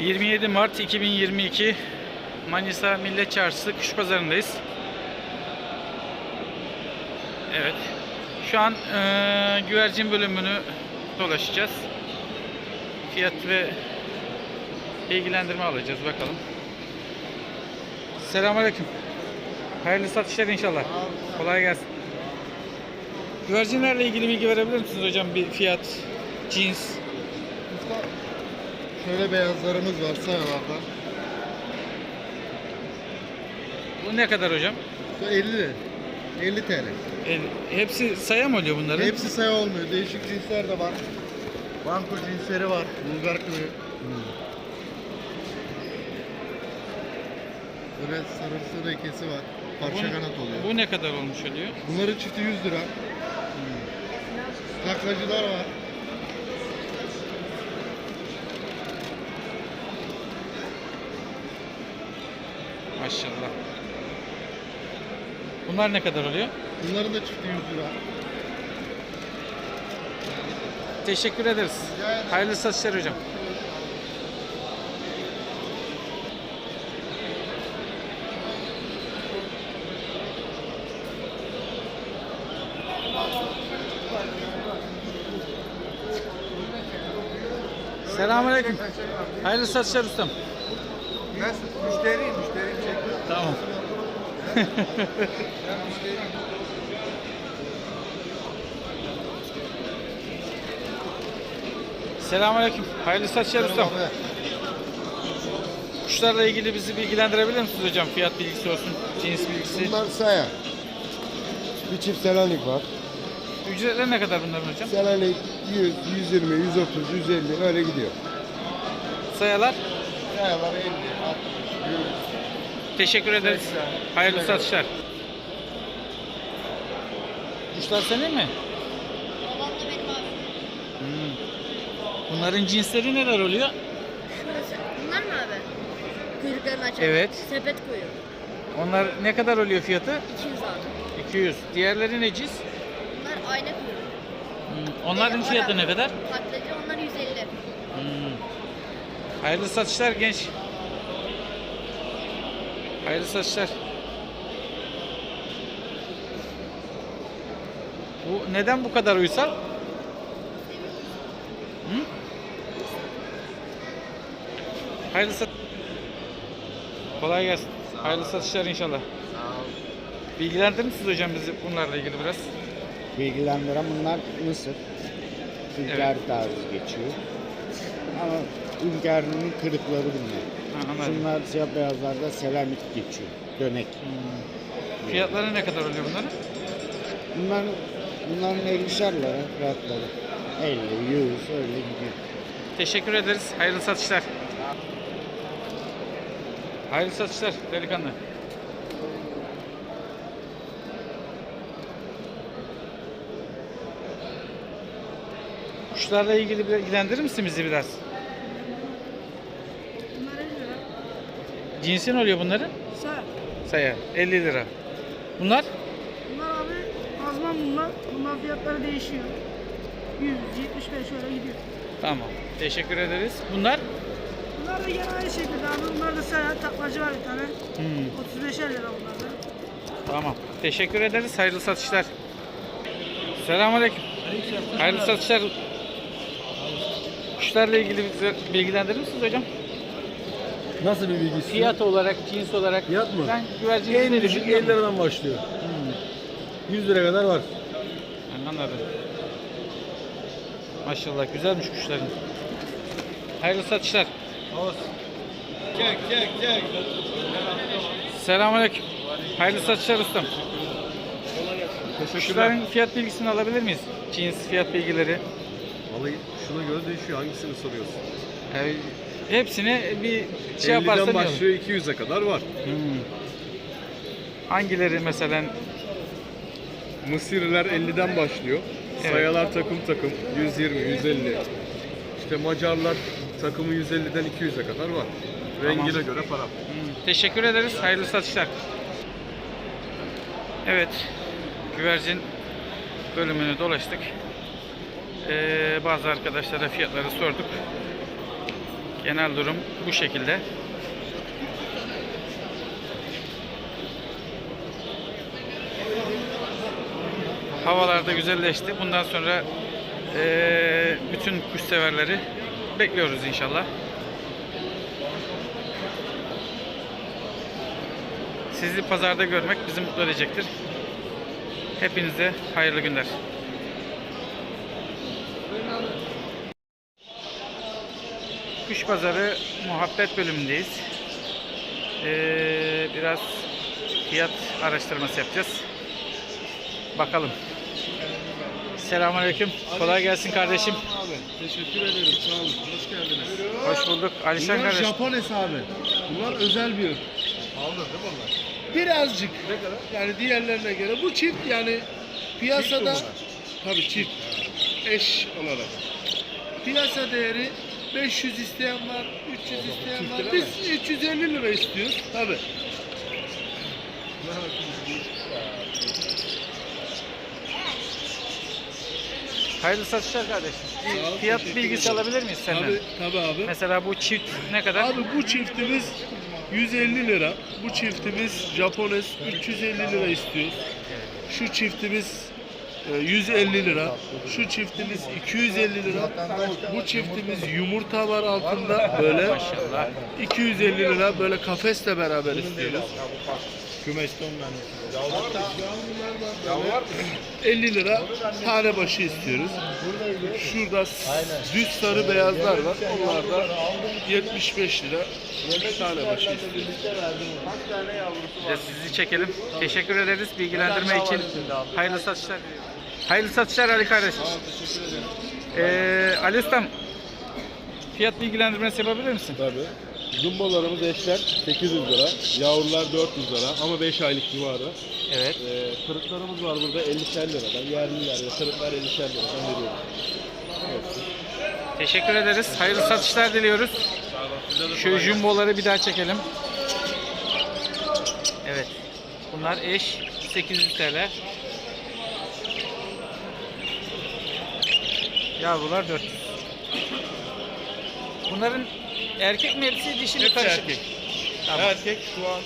27 Mart 2022 Manisa Millet Çarşısı Kuş Pazarı'ndayız. Evet. Şu an eee, güvercin bölümünü dolaşacağız. Fiyat ve bilgilendirme alacağız bakalım. Selamünaleyküm. Hayırlı satışlar inşallah. Kolay gelsin. Güvercinlerle ilgili bilgi verebilir misiniz hocam? Bir fiyat, cins. Şöyle beyazlarımız var sayalarda. Bu ne kadar hocam? Şu 50 50 TL. E, hepsi saya mı oluyor bunların? Hepsi saya olmuyor. Değişik cinsler de var. Banko cinsleri var. Bulgar kıvı. Böyle sarımsı lekesi var. Parça Bu- kanat oluyor. Bu ne kadar olmuş oluyor? Bunların çifti 100 lira. Taklacılar var. Maşallah. Bunlar ne kadar oluyor? Bunların da çifti 100 lira. Teşekkür ederiz. Hayırlı satışlar hocam. Selamünaleyküm. Hayırlı satışlar ustam. Nasıl? Müşteri, müşteri çekiyor. Tamam. Selamünaleyküm. Hayırlı satışlar ustam. Kuşlarla ilgili bizi bilgilendirebilir misiniz hocam? Fiyat bilgisi olsun, cins bilgisi. Bunlar saya. Bir çift selanik var. Ücretler ne kadar bunların hocam? Selanik 100, 120, 130, 150 öyle gidiyor. Sayalar. Sayalar 50, 60, Teşekkür ederiz. Hayırlı satışlar. Kuşlar senin mi? Babam da benim abi. Hmm. Bunların cinsleri neler oluyor? Şurası. Bunlar mı abi? Kuyruklarını açan. Evet. Sepet kuyruğu. Onlar ne kadar oluyor fiyatı? 200 abi. 200. Diğerleri ne cins? Bunlar ayna kuyruğu. Hmm. Onların Ee, fiyatı ne kadar? Taklacı onlar 150. Hmm. Hayırlı satışlar genç. Hayırlı satışlar. Bu neden bu kadar uysal? Hı? Hayırlı sat. Kolay gelsin. Hayırlı satışlar inşallah. Bilgilendirir misiniz hocam bizi bunlarla ilgili biraz? Bilgilendiren bunlar Mısır. Hünkâr tarzı geçiyor. Ama hünkârının kırıkları bunlar. Şunlar siyah beyazlarda selamik geçiyor. Dönek. Hmm. Fiyatları ne kadar oluyor bunların? Bunlar, bunların 50'şer lira fiyatları. 50, 100 öyle gidiyor. Teşekkür ederiz. Hayırlı satışlar. Hayırlı satışlar delikanlı. Kuşlarla ilgili bilgilendirir misin bizi biraz? Bunlar 50 lira. Cinsi ne oluyor bunların? Sağ. Saya 50 lira. Bunlar? Bunlar abi azman bunlar. Bunlar fiyatları değişiyor. 100, 75 öyle gidiyor. Tamam. Teşekkür ederiz. Bunlar? Bunlar da gene aynı şekilde abi. Bunlar da saya taklacı var bir tane. Hmm. 35 lira bunlar da. Tamam. Teşekkür ederiz. Hayırlı satışlar. Selamünaleyküm. Hayırlı satışlar. Kuşlarla ilgili bizi bilgilendirir misiniz hocam? Nasıl bir bilgisi? Fiyat olarak, cins olarak. Fiyat mı? Ben güvercin en düşük düşünüyorum? 50 liradan başlıyor. 100 lira kadar var. Anladım. Maşallah güzelmiş kuşların. Hayırlı satışlar. Çek çek çek. Selamünaleyküm. Hayırlı satışlar ustam. Kuşların fiyat bilgisini alabilir miyiz? Cins, fiyat bilgileri. Vallahi şuna göre değişiyor. Hangisini soruyorsun? Yani hepsini bir şey yaparsan 50'den iyi olur. başlıyor 200'e kadar var. Hmm. Hangileri mesela? Mısırlılar 50'den başlıyor. Evet. Sayalar takım takım 120, 150. İşte Macarlar takımı 150'den 200'e kadar var. Rengine göre para. Hmm, Teşekkür ederiz. Hayırlı satışlar. Evet. Güvercin bölümünü dolaştık. Ee, bazı arkadaşlara fiyatları sorduk. Genel durum bu şekilde. Havalar da güzelleşti. Bundan sonra eee, bütün kuş severleri bekliyoruz inşallah. Sizi pazarda görmek bizi mutlu edecektir. Hepinize hayırlı günler. Kuş pazarı muhabbet bölümündeyiz. Ee, biraz fiyat araştırması yapacağız. Bakalım. Selamünaleyküm. Kolay gelsin kardeşim. Abi teşekkür ederim. Sağ olun. Hoş geldiniz. Hoş bulduk. Alişan Bunlar kardeş. Japones abi. Bunlar özel bir ırk. Aldın değil mi onlar? Birazcık. Yani diğerlerine göre. Bu çift yani piyasada Çift tabii çift. Eş olarak. Piyasa değeri 500 isteyen var, 300 isteyen var. Biz 350 lira istiyoruz. Tabii. Hayırlı satışlar kardeşim. Bir Sağ ol, fiyat teşekkür bilgisi ederim. alabilir miyiz senden? Tabii, tabii abi. Mesela bu çift ne kadar? Abi bu çiftimiz 150 lira. Bu çiftimiz Japones 350 lira istiyoruz. Şu çiftimiz 150 lira. Şu çiftimiz 250 lira. Bu çiftimiz yumurta var altında böyle. Maşallah. 250 lira böyle kafesle beraber istiyoruz. Kümesten ben. 50 lira tane başı istiyoruz. Şurada düz sarı beyazlar var. Onlar da 75 lira tane başı istiyoruz. Sizi çekelim. Teşekkür ederiz bilgilendirme için. Hayırlı satışlar. Hayırlı satışlar Ali kardeş. Ee, Ali Ustam, fiyat bilgilendirmesi yapabilir misin? Tabii. Jumbolarımız eşler 800 lira, yavrular 400 lira ama 5 aylık civarı. Evet. Ee, kırıklarımız var burada 50'şer liradan, yerliler ve kırıklar 50'şer liradan veriyoruz. Teşekkür ederiz. Hayırlı satışlar diliyoruz. Şu jumboları bir daha çekelim. Evet. Bunlar eş 800 TL. Yavrular 400. Bunların erkek mi hepsi dişi mi Hepsi karışık? erkek. Tamam. Erkek şu an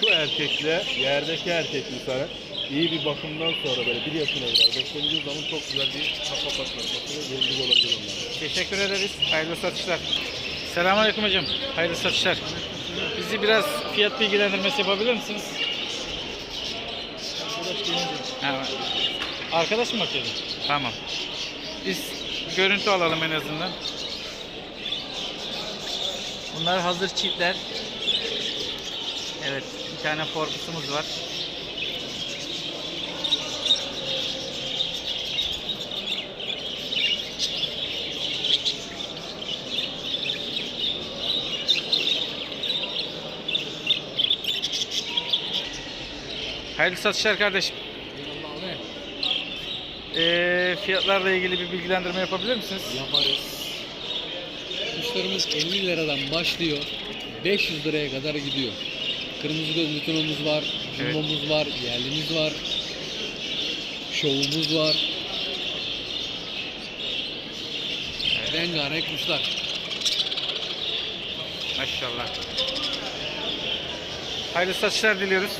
şu erkekle yerdeki erkek yukarı iyi bir bakımdan sonra böyle bir yaşına kadar beklediğiniz zaman çok güzel bir kafa patlatması ve yenilik olabilir onlar. Teşekkür ederiz. Hayırlı satışlar. Selamünaleyküm hocam. Hayırlı satışlar. Bizi biraz fiyat bilgilendirmesi yapabilir misiniz? Ha, arkadaş mı bakıyordu? Tamam. Biz görüntü alalım en azından. Bunlar hazır çiftler. Evet, bir tane formusumuz var. Hayırlı satışlar kardeşim. Ee, fiyatlarla ilgili bir bilgilendirme yapabilir misiniz? Yaparız. Kuşlarımız 50 liradan başlıyor. 500 liraya kadar gidiyor. Kırmızı göz lutunumuz var, Evet. jumbomuz var, yerlimiz var. Şovumuz var. Rengarenk kuşlar. Maşallah. Hayırlı satışlar diliyoruz.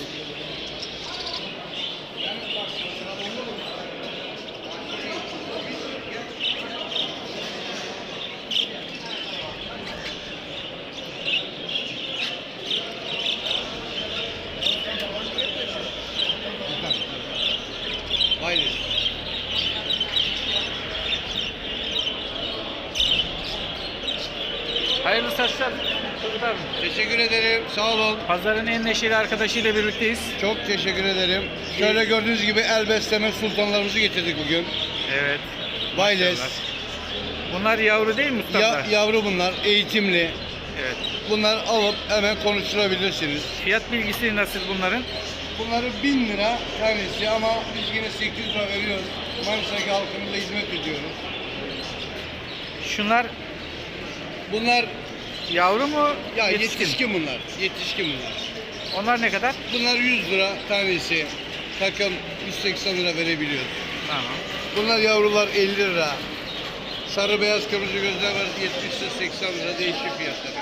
Hayırlı. Çocuklar. Teşekkür ederim. Sağ olun. Pazarın en neşeli arkadaşıyla birlikteyiz. Çok teşekkür ederim. Şöyle gördüğünüz gibi el besleme sultanlarımızı getirdik bugün. Evet. Bayles. Bunlar yavru değil mi Ya, ustamlar? yavru bunlar, eğitimli. Evet. Bunlar alıp hemen konuşturabilirsiniz. Fiyat bilgisi nasıl bunların? Bunları 1000 lira tanesi ama biz yine 800 lira veriyoruz. Manisa'daki halkımıza hizmet ediyoruz. Şunlar Bunlar yavru mu? ya yetişkin? bunlar. Yetişkin bunlar. Onlar ne kadar? Bunlar 100 lira tanesi. Takım 180 lira verebiliyoruz. Tamam. Bunlar yavrular 50 lira. Sarı beyaz kırmızı gözler var 70 ile 80 lira değişik fiyatlar.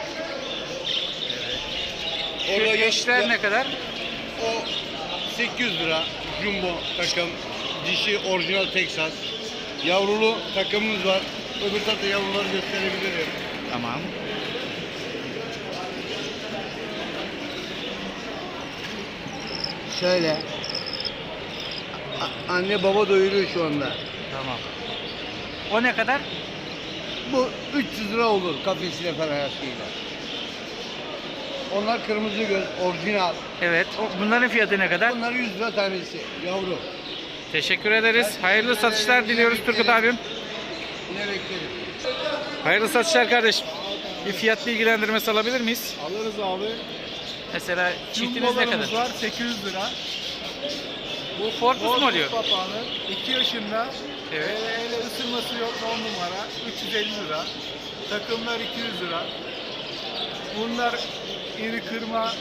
Şu Orada eşler gö- ne kadar? O 800 lira jumbo takım. Dişi orijinal Texas. Yavrulu takımımız var. Öbür tarafta yavruları gösterebilirim. Tamam. Şöyle. A- anne baba doyuruyor şu anda. Tamam. O ne kadar? Bu 300 lira olur kafesiyle şeyle. Onlar kırmızı göz, orijinal. Evet. O, bunların fiyatı ne kadar? Bunlar 100 lira tanesi, yavru. Teşekkür ederiz. Hayırlı satışlar diliyoruz Turgut abim. Yine beklerim. Hayırlı satışlar kardeşim. Bir fiyat bilgilendirmesi alabilir miyiz? Alırız abi. Mesela çiftiniz ne kadar? Var 800 lira. Bu Fortus mu oluyor? papağanı 2 yaşında. Evet. Ele, ele ısırması yok 10 numara. 350 lira. Takımlar 200 lira. Bunlar iri kırma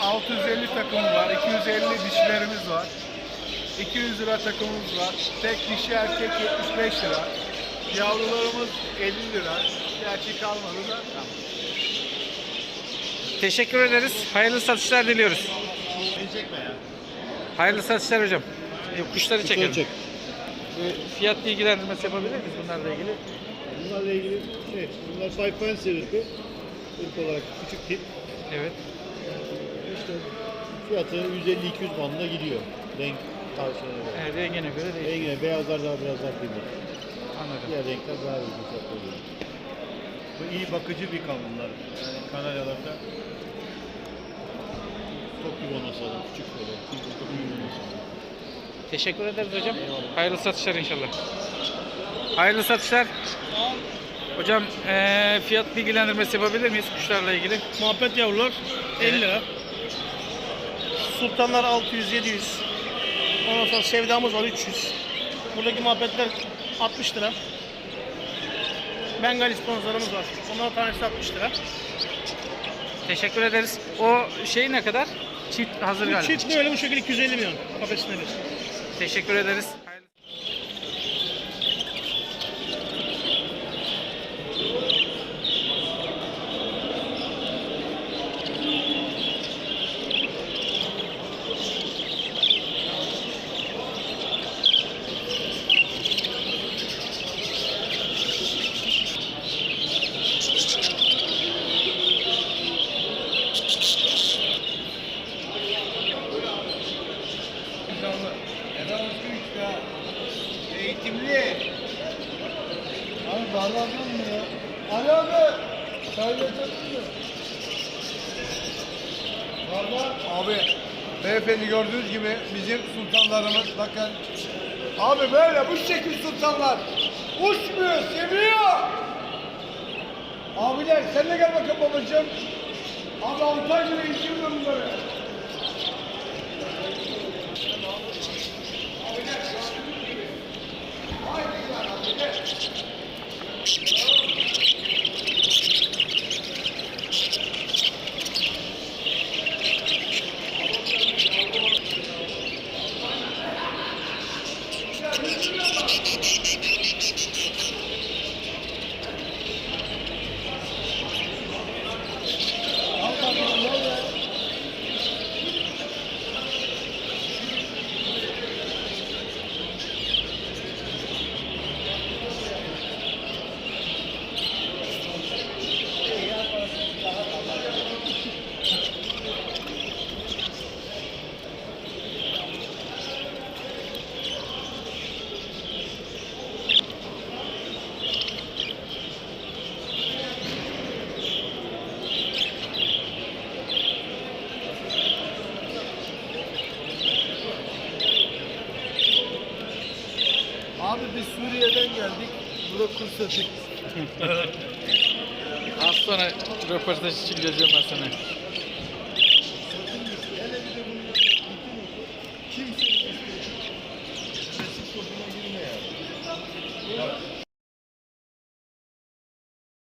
650 takımı var. 250 dişilerimiz var. 200 lira takımımız var. Tek dişi erkek 75 lira. Yavrularımız 50 lira. Gerçi kalmadı da. Teşekkür ederiz. Hayırlı satışlar diliyoruz. Hayırlı satışlar hocam. E, Kuşları çekelim. çek. E, Fiyat bilgilendirmesi yapabilir miyiz bunlarla ilgili? Bunlarla ilgili şey, bunlar Saipan serisi. İlk olarak küçük tip. Evet. İşte fiyatı 150-200 bandına gidiyor. Renk tavsiyene göre. Evet, rengine göre değil. Rengine beyazlar daha biraz daha kıymetli. Anladım. Diğer renkler daha uygun fiyatlı oluyor. Bu iyi bakıcı bir kan bunlar. Yani kanalyalarda çok gibi olması lazım. Küçük böyle. Olması lazım. Teşekkür ederiz hocam. Hayırlı satışlar inşallah. Hayırlı satışlar. Hocam eee, fiyat bilgilendirmesi yapabilir miyiz kuşlarla ilgili? Muhabbet yavrular 50 lira. Sultanlar 600 700. Ondan sonra sevdamız var 300. Buradaki muhabbetler 60 lira. Bengali sponsorumuz var. Onların tanesi 60 lira. Teşekkür ederiz. O şey ne kadar? Çift hazır galiba. çift böyle bu şekilde 250 milyon kafesinde bir. Teşekkür ederiz. Hayırlı- Eğitimli. Abi bağladın mı ya? Ali abi. Kaybettin mi? Barbar. Abi. Beyefendi gördüğünüz gibi bizim sultanlarımız bakın. Abi böyle bu şekil sultanlar. Uçmuyor, seviyor. Abiler sen de gel bakın babacığım. Abi altı ay bile izliyorum bunları. Suriye'den geldik. Burada kurs yaptık. Az sonra röportaj için geleceğim ben sana.